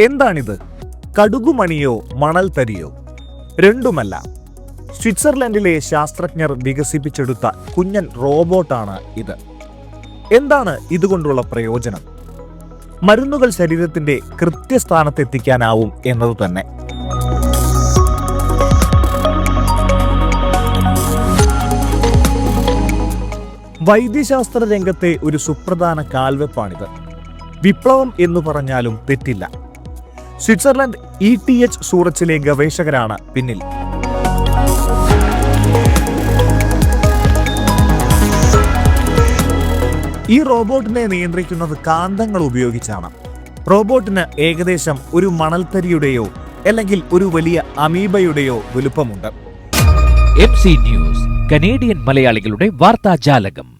എന്താണിത്? കടുകുമണിയോ മണൽത്തരിയോ? രണ്ടുമല്ല. സ്വിറ്റ്സർലൻഡിലെ ശാസ്ത്രജ്ഞർ വികസിപ്പിച്ചെടുത്ത കുഞ്ഞൻ റോബോട്ടാണ് ഇത്. എന്താണ് ഇതുകൊണ്ടുള്ള പ്രയോജനം? മരുന്നുകൾ ശരീരത്തിന്റെ കൃത്യസ്ഥാനത്തെത്തിക്കാനാവും എന്നത് തന്നെ. വൈദ്യശാസ്ത്ര രംഗത്തെ ഒരു സുപ്രധാന കാൽവെപ്പാണിത്. വിപ്ലവം എന്ന് പറഞ്ഞാലും തെറ്റില്ല. സ്വിറ്റ്സർലൻഡ് ഇ ടി എച്ച് സൂറച്ചിലെ ഗവേഷകരാണ് പിന്നിൽ. ഈ റോബോട്ടിനെ നിയന്ത്രിക്കുന്നത് കാന്തങ്ങൾ ഉപയോഗിച്ചാണ്. റോബോട്ടിന് ഏകദേശം ഒരു മണൽത്തരിയുടെയോ അല്ലെങ്കിൽ ഒരു വലിയ അമീബയുടെയോ വലുപ്പമുണ്ട്. എം സി ന്യൂസ് കനേഡിയൻ മലയാളികളുടെ വാർത്താജാലകം